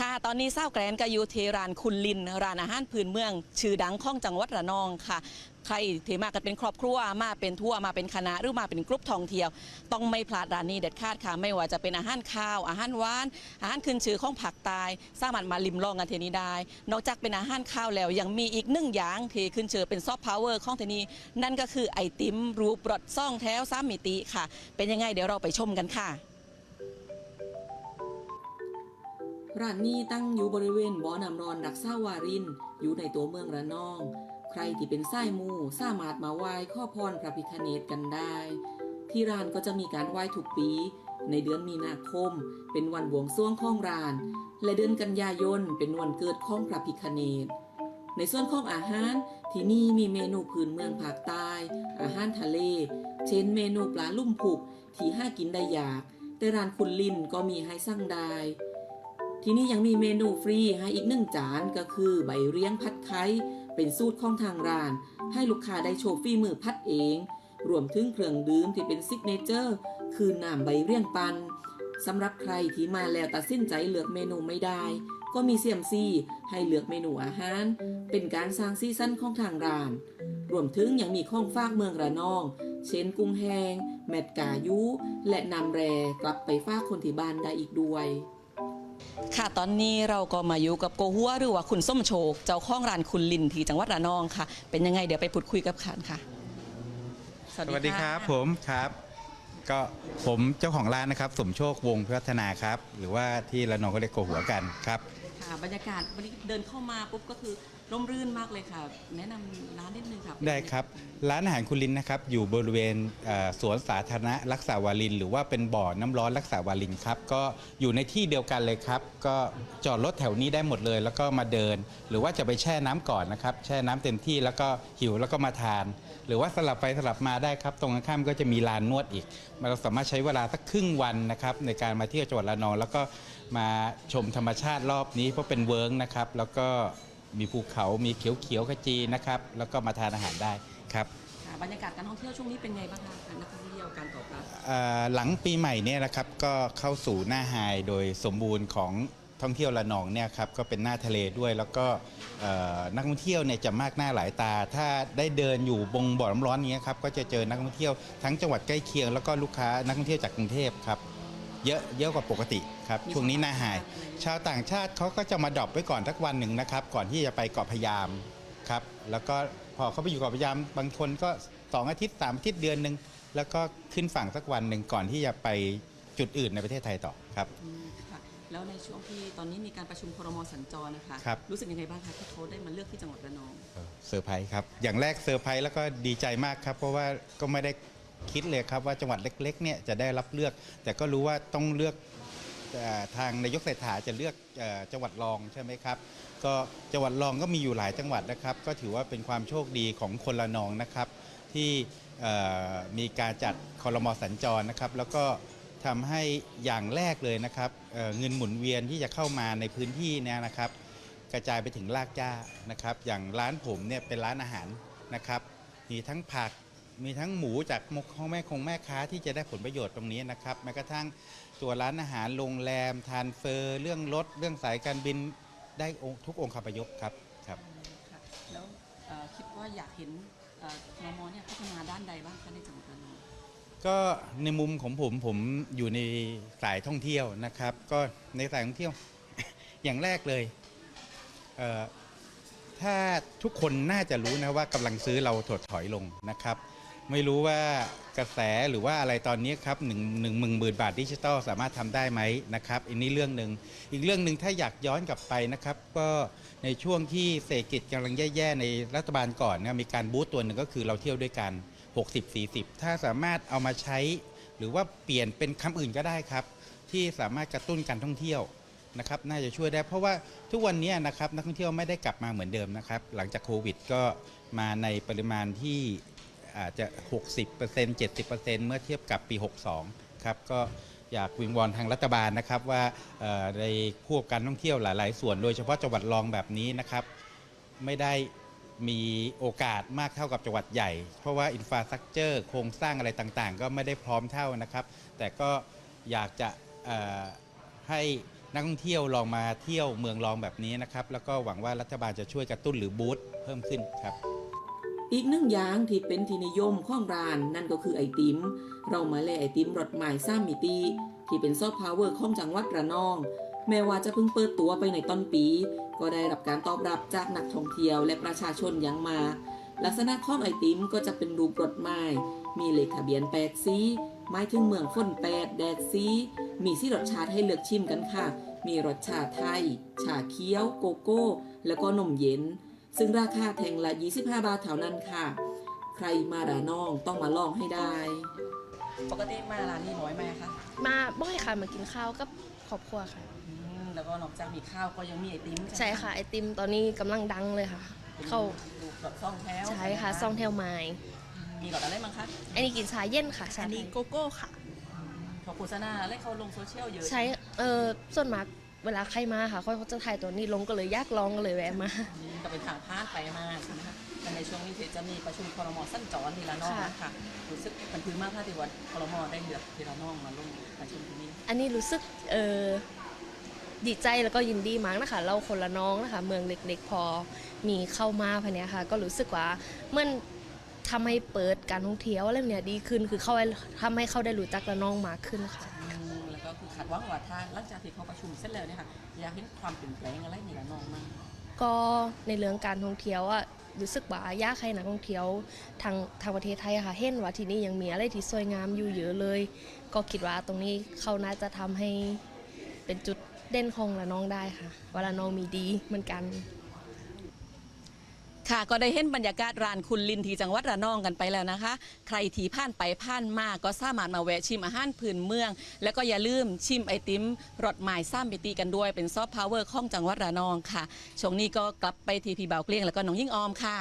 ค่ะ ตอนนี้เศร้าแกรนก็อยู่ที่ร้านคุณลิน ร้านอาหารพื้นเมือง ชื่อดังของจังหวัดระนองค่ะ ใครที่มากันเป็นครอบครัวมาเป็นทัวร์มาเป็นคณะหรือมาเป็นกรุ๊ปท่องเที่ยว ต้องไม่พลาดร้านนี้เด็ดขาดค่ะ ไม่ว่าจะเป็นอาหารข้าว อาหารหวาน อาหารขึ้นชื่อของผักตาย สามารถมาลิมลองกันเทนี้ได้ นอกจากเป็นอาหารข้าวแล้วยังมีอีกหนึ่งอย่างที่ขึ้นชื่อเป็นซอฟต์พาวเวอร์ของเทนี้ นั่นก็คือไอติมรูปรสซ่องแถวสามมิติค่ะ เป็นยังไงเดี๋ยวเราไปชมกันค่ะ ร้านนี้ตั้งอยู่บริเวณบ่อน้ำร้อนรักษาวาริน อยู่ในตัวเมืองระนอง ใครที่เป็นไส้มูสามารถมาไหว้ข้อพรพระพิคเนตกันได้ ที่ร้านก็จะมีการไหว้ทุกปี ในเดือนมีนาคม เป็นวันบวงสรวงของร้าน และเดือนกันยายนเป็นวันเกิดของพระพิคเนตในส่วนของอาหารที่นี่มีเมนูพื้นเมืองภาคใต้ อาหารทะเล เช่นเมนูปลาลุ่มผุกที่ห้ากินได้ยาก แต่ร้านคุณลินก็มีให้สั่งได้ ที่นี่ยังมีเมนูฟรีให้อีกหนึ่งจานก็คือใบเรียงพัดไข่เป็นสูตรของทางร้าน ให้ลูกค้าได้โชว์ฝีมือพัดเอง รวมถึงเครื่องดื่มที่เป็นซิกเนเจอร์ คือน้ำใบเรียงปันสำหรับใครที่มาแล้วตัดสินใจเลือกเมนูไม่ได้ ก็มีเซียมซีให้เลือกเมนูอาหาร เป็นการสร้างซีซั่นของทางร้าน รวมถึงยังมีข้องฝากเมืองระนอง เช่นกุ้งแห้งแมดกายุ และนำแรกลับไปฝากคนที่บ้านได้อีกด้วย ค่ะตอนนี้เราก็มาอยู่กับโกหัวหรือว่าคุณส้มโชคเจ้าของร้านคุณลินที่จังหวัดระนองค่ะ เป็นยังไงเดี๋ยวไปพูดคุยกับขานค่ะ สวัสดีครับผมครับ ก็ผมเจ้าของร้านนะครับ สมโชควงศ์พัฒนาครับ หรือว่าที่ระนองก็เรียกโกหัวกันครับค่ะบรรยากาศวันนี้เดินเข้ามาปุ๊บก็คือร่มรื่นมากเลยค่ะ แนะนำร้านนิดนึงค่ะได้ครับ ร้านอาหารคุณลินนะครับ อยู่บริเวณเอ่อสวนสาธารณะรักษาวาริน หรือว่าเป็นบ่อน้ำร้อนรักษาวารินครับ ก็อยู่ในที่เดียวกันเลยครับ ก็จอดรถแถวนี้ได้หมดเลย แล้วก็มาเดิน หรือว่าจะไปแช่น้ำก่อนนะครับ แช่น้ำเต็มที่แล้วก็หิวแล้วก็มาทาน หรือว่าสลับไปสลับมาได้ครับ ตรงข้ามก็จะมีลานนวดอีก เราสามารถใช้เวลาสักครึ่งวันนะครับในการมาเที่ยวจังหวัดระนองแล้วก็มาชมธรรมชาติรอบนี้เพราะเป็นเวิร์กนะครับแล้วก็ มีภูเขา มีเขียวๆขจีนะครับ แล้วก็มาทานอาหารได้ครับค่ะบรรยากาศการท่องเที่ยวช่วงนี้เป็นไงบ้างคะการนักท่องเที่ยวการตอบรับเอ่อหลังปีใหม่เนี่ยนะครับก็เข้าสู่หน้าไฮโดยสมบูรณ์ของท่องเที่ยวระนองเนี่ยครับก็เป็นหน้าทะเลด้วย แล้วก็เอ่อนักท่องเที่ยวเนี่ยจะมากหน้าหลายตา ถ้าได้เดินอยู่บงบ่อน้ำร้อนนี้ครับก็จะเจอนักท่องเที่ยวทั้งจังหวัดใกล้เคียง แล้วก็ลูกค้านักท่องเที่ยวจากกรุงเทพครับ เยอะเยอะกว่าปกติครับช่วงนี้หน้าไฮชาวต่างชาติเขาก็จะมาดรอปไว้ก่อนสักวันหนึ่งนะครับ ก่อนที่จะไปเกาะพะยามครับแล้วก็พอเขาไปอยู่เกาะพะยาม บางคนก็สองอาทิตย์สามอาทิตย์เดือนหนึ่งแล้วก็ขึ้นฝั่งสักวันหนึ่งก่อนที่จะไปจุดอื่นในประเทศไทยต่อครับ อืมค่ะแล้วในช่วงที่ตอนนี้มีการประชุมครมสัญจรนะคะครับ รู้สึกยังไงบ้างคะที่เขาได้มาเลือกที่จังหวัดระนองเออเซอร์ไพรส์ครับ อย่างแรกเซอร์ไพรส์แล้วก็ดีใจมากครับ เพราะว่าก็ไม่ได้ คิดเลยครับว่าจังหวัดเล็กๆเนี่ยจะได้รับเลือก แต่ก็รู้ว่าต้องเลือกทางนายกเศรษฐาจะเลือกจังหวัดรองใช่ไหมครับ ก็จังหวัดรองก็มีอยู่หลายจังหวัดนะครับ ก็ถือว่าเป็นความโชคดีของคนละนองนะครับ ที่มีการจัดคอรมอสัญจรนะครับ แล้วก็ทำให้อย่างแรกเลยนะครับเเงินหมุนเวียนที่จะเข้ามาในพื้นที่เนี่ยนะครับ กระจายไปถึงรากหญ้านะครับ อย่างร้านผมเนี่ยเป็นร้านอาหารนะครับมีทั้งผัก มีทั้งหมูจากมกของแม่คงแม่ค้าที่จะได้ผลประโยชน์ตรงนี้นะครับแม้กระทั่งตัวร้านอาหารโรงแรม ทานเฟอร์ เรื่องรถ เรื่องสายการบินได้องค์ทุกองค์คาพยพครับครับค่ะแล้วเอ่อคิดว่าอยากเห็นเอ่อครมเนี่ยพัฒนาด้านใดบ้างคะในจังหวัดระนองก็ในมุมของผมผมอยู่ในสายท่องเที่ยวนะครับ ก็ในสายท่องเที่ยว อย่างแรกเลยเอ่อถ้าทุกคนน่าจะรู้นะว่ากำลังซื้อเราถดถอยลงนะครับ ไม่รู้ว่ากระแสหรือว่าอะไรตอนนี้ครับหนึ่งหนึ่งหมื่นหมื่นบาทดิจิตอลสามารถทำได้ไหมนะครับอันนี้เรื่องหนึ่งอีกเรื่องหนึ่งถ้าอยากย้อนกลับไปนะครับก็ในช่วงที่เศรษฐกิจกำลังแย่ๆในรัฐบาลก่อนนะมีการบูสต์ตัวหนึ่งก็คือเราเที่ยวด้วยกัน 60-40 ถ้าสามารถเอามาใช้ หรือว่าเปลี่ยนเป็นคำอื่นก็ได้ครับ ที่สามารถกระตุ้นการท่องเที่ยวนะครับน่าจะช่วยได้เพราะว่าทุกวันนี้นะครับนักท่องเที่ยวไม่ได้กลับมาเหมือนเดิมนะครับหลังจากโควิดก็มาในปริมาณที่ อาจจะ 60% 70%เมื่อเทียบกับปี 62 ครับก็อยากวิงวอนทางรัฐบาลนะครับว่าในพวกการท่องเที่ยวหลาย ๆ ส่วนโดยเฉพาะจังหวัดรองแบบนี้นะครับไม่ได้มีโอกาสมากเท่ากับจังหวัดใหญ่ เพราะว่าอินฟราสตรักเจอร์โครงสร้างอะไรต่างๆ ก็ไม่ได้พร้อมเท่านะครับ แต่ก็อยากจะให้นักท่องเที่ยวลองมาเที่ยวเมืองรองแบบนี้นะครับ แล้วก็หวังว่ารัฐบาลจะช่วยกระตุ้นหรือบูสต์เพิ่มขึ้นครับ อีกหนึ่งอย่างที่เป็นที่นิยมของร้านนั่นก็คือไอติม เรามาเลไอติมรสหม่ซ้ำมิติที่เป็นซอฟต์พาวเวอร์ของจังหวัดระนอง แม้ว่าจะเพิ่งเปิดตัวไปในต้นปี ก็ได้รับการตอบรับจากนักท่องเที่ยวและประชาชนอย่างมา ลักษณะของไอติมก็จะเป็นรูปรถไม้มีเลขทะเบียนแปดสีหมายถึงเมืองฝนแปดแดดสีมีสีรสชาติให้เลือกชิมกันค่ะ มีรสชาติไทย ชาเขียว โกโก้ แล้วก็นมเย็น ซึ่งราคาแท่งละ 25 บาทเท่านั้นค่ะ ใครมาดานองต้องมาลองให้ได้ ปกติมาร้านนี้น้อยไหมคะมาบ่อยค่ะมากินข้าวกับครอบครัวค่ะแล้วก็นอกจากมีข้าวก็ยังมีไอติมใช่ค่ะไอติมตอนนี้กำลังดังเลยค่ะ เข้าดูดซ่องแถวใช่ค่ะซองเทลไมล์มีหลอดอะไรบ้างคะอันนี้กินชาเย็นค่ะชาอันไทนี้ยโกโก้ค่ะขอโฆษณาอะไรเขาลงโซเชียลเยอะ ใช้เออส่วนมาก เวลาใครมาค่ะเขาจะถ่ายตัวนี้ลงก็เลยอยากลองก็เลยแวะมา ก็เป็นทางพาดไปมาใช่ไหมคะแต่ในช่วงนี้เดี๋ยวจะมีประชุมคอรมอสั้นจรทีละนองค่ะค่ะรู้สึกมันคือมากค่ะที่ว่าคอรมอได้เลือกทีละนองมาลงประชุมที่นี่อันนี้รู้สึกเออดีใจแล้วก็ยินดีมากนะคะ เราคนละน้องนะคะ เมืองเล็กๆพอมีเข้ามาภายเนี้ยค่ะ ก็รู้สึกว่าเหมันทำให้เปิดการท่องเที่ยวอะไรแบบเนี้ยดีขึ้น คือเข้าให้ทำให้เขาได้รู้จักละน้องมากขึ้นค่ะ อืมแล้วก็คือคาดหวังว่าทางหลังจากที่เขาประชุมเสร็จแล้วเนี่ยค่ะอยากเห็นความเปลี่ยนแปลงอะไรในละนองมากก็ในเรื่องการท่องเที่ยวอะรู้สึกว่ายากให้นักท่องเที่ยวทางทางประเทศไทยค่ะเห็นว่าที่นี่ยังมีอะไรที่สวยงามอยู่เยอะเลย ก็คิดว่าตรงนี้เขาน่าจะทำให้เป็นจุดเด่นของละน้องได้ค่ะว่าละน้องมีดีเหมือนกัน ค่ะก็ได้เห็นบรรยากาศร้านคุณลินที่จังหวัดระนองกันไปแล้วนะคะ ใครที่ผ่านไปผ่านมาก็สามารถมาแวะชิมอาหารพื้นเมือง แล้วก็อย่าลืมชิมไอติมรสหมายซ้ำบิตีกันด้วยเป็นซอฟต์พาวเวอร์ของจังหวัดระนองค่ะช่วงนี้ก็กลับไปทีพีเบาเกลี้ยงแล้วก็น้องยิ่งออมค่ะ